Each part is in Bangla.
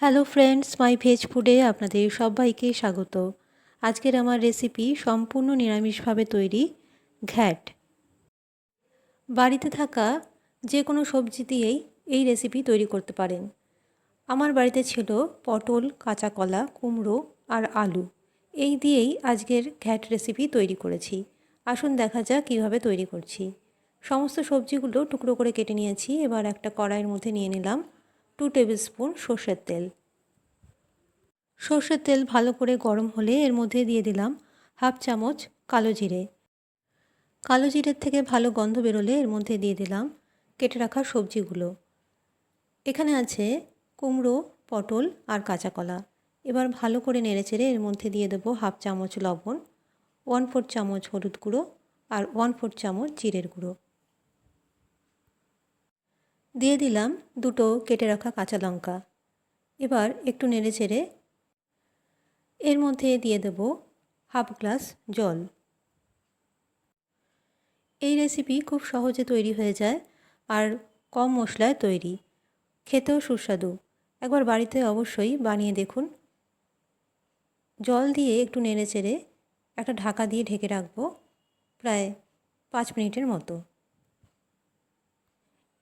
হ্যালো ফ্রেন্ডস মাই ভেজ ফুডে আপনাদের সবাইকে স্বাগত। আজকের আমার রেসিপি সম্পূর্ণ নিরামিষভাবে তৈরি ঘ্যাট। বাড়িতে থাকা যে কোনো সবজি দিয়েই এই রেসিপি তৈরি করতে পারেন। আমার বাড়িতে ছিল পটল, কাঁচা কলা, কুমড়ো আর আলু। এই দিয়েই আজকের ঘ্যাট রেসিপি তৈরি করেছি। আসুন দেখা যাক কীভাবে তৈরি করছি। সমস্ত সবজিগুলো টুকরো করে কেটে নিয়েছি, এবার একটা কড়াইয়ের মধ্যে নিয়ে নিলাম টু টেবিল স্পুন সর্ষের তেল। সর্ষের তেল ভালো করে গরম হলে এর মধ্যে দিয়ে দিলাম হাফ চামচ কালো জিরে। কালো জিরের থেকে ভালো গন্ধ বেরোলে এর মধ্যে দিয়ে দিলাম কেটে রাখা সবজিগুলো। এখানে আছে কুমড়ো, পটল আর কাঁচা কলা। এবার ভালো করে নেড়েচেড়ে এর মধ্যে দিয়ে দেবো হাফ চামচ লবণ, ওয়ান ফোর চামচ হলুদ গুঁড়ো আর ওয়ান ফোর চামচ জিরের গুঁড়ো। দিয়ে দিলাম দুটো কেটে রাখা কাঁচা লঙ্কা। এবার একটু নেড়ে চেড়ে এর মধ্যে দিয়ে দেব হাফ গ্লাস জল। এই রেসিপি খুব সহজে তৈরি হয়ে যায় আর কম মশলায় তৈরি। খেতেও সুস্বাদু। একবার বাড়িতে অবশ্যই বানিয়ে দেখুন। জল দিয়ে একটু নেড়ে চেড়ে একটা ঢাকা দিয়ে ঢেকে রাখব প্রায় পাঁচ মিনিটের মতো।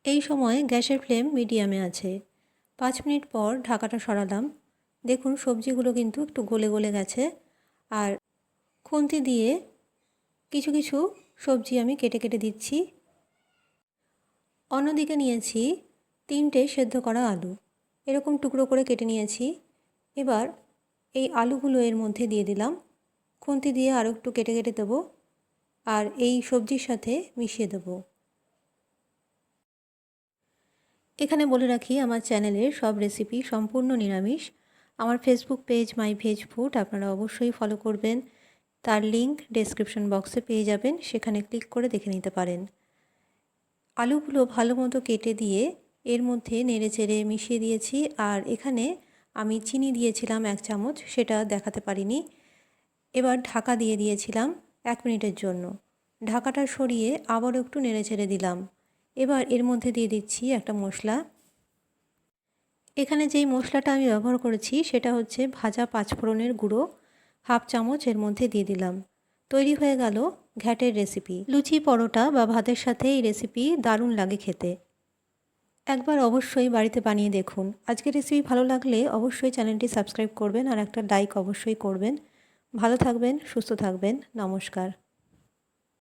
এই সময় গ্যাসের ফ্লেম মিডিয়ামে আছে। পাঁচ মিনিট পর ঢাকাটা সরালাম। দেখুন, সবজিগুলো কিন্তু একটু গলে গলে গেছে। আর খুন্তি দিয়ে কিছু কিছু সবজি আমি কেটে কেটে দিচ্ছি। অন্যদিকে নিয়েছি তিনটে সেদ্ধ করা আলু। এরকম টুকরো করে কেটে নিয়েছি। এবার এই আলুগুলো এর মধ্যে দিয়ে দিলাম। খুন্তি দিয়ে আরও একটু কেটে কেটে দেবো। আর এই সবজির সাথে মিশিয়ে দেবো। এখানে বলে রাখি, আমার চ্যানেলের সব রেসিপি সম্পূর্ণ নিরামিষ। আমার Facebook page my veg food আপনারা অবশ্যই ফলো করবেন। তার লিঙ্ক ডেসক্রিপশন বক্সে পেয়ে যাবেন, সেখানে ক্লিক করে দেখে নিতে পারেন। আলুগুলো ভালো মতো কেটে দিয়ে এর মধ্যে নেড়ে চেড়ে মিশিয়ে দিয়েছি, আর এখানে আমি চিনি দিয়েছিলাম এক চামচ, সেটা দেখাতে পারিনি। এবার ঢাকা দিয়ে দিয়েছিলাম এক মিনিটের জন্য। ঢাকাটা সরিয়ে আবারও একটু নেড়ে চেড়ে দিলাম। এবার এর মধ্যে দিয়ে দিচ্ছি একটা মশলা। এখানে যেই মশলাটা আমি ব্যবহার করেছি সেটা হচ্ছে ভাজা পাঁচফোড়নের গুঁড়ো, হাফ চামচ এর মধ্যে দিয়ে দিলাম। তৈরি হয়ে গেল ঘ্যাটের রেসিপি। লুচি, পরোটা বা ভাতের সাথে এই রেসিপি দারুণ লাগে খেতে। একবার অবশ্যই বাড়িতে বানিয়ে দেখুন। আজকের রেসিপি ভালো লাগলে অবশ্যই চ্যানেলটি সাবস্ক্রাইব করবেন আর একটা লাইক অবশ্যই করবেন। ভালো থাকবেন, সুস্থ থাকবেন। নমস্কার।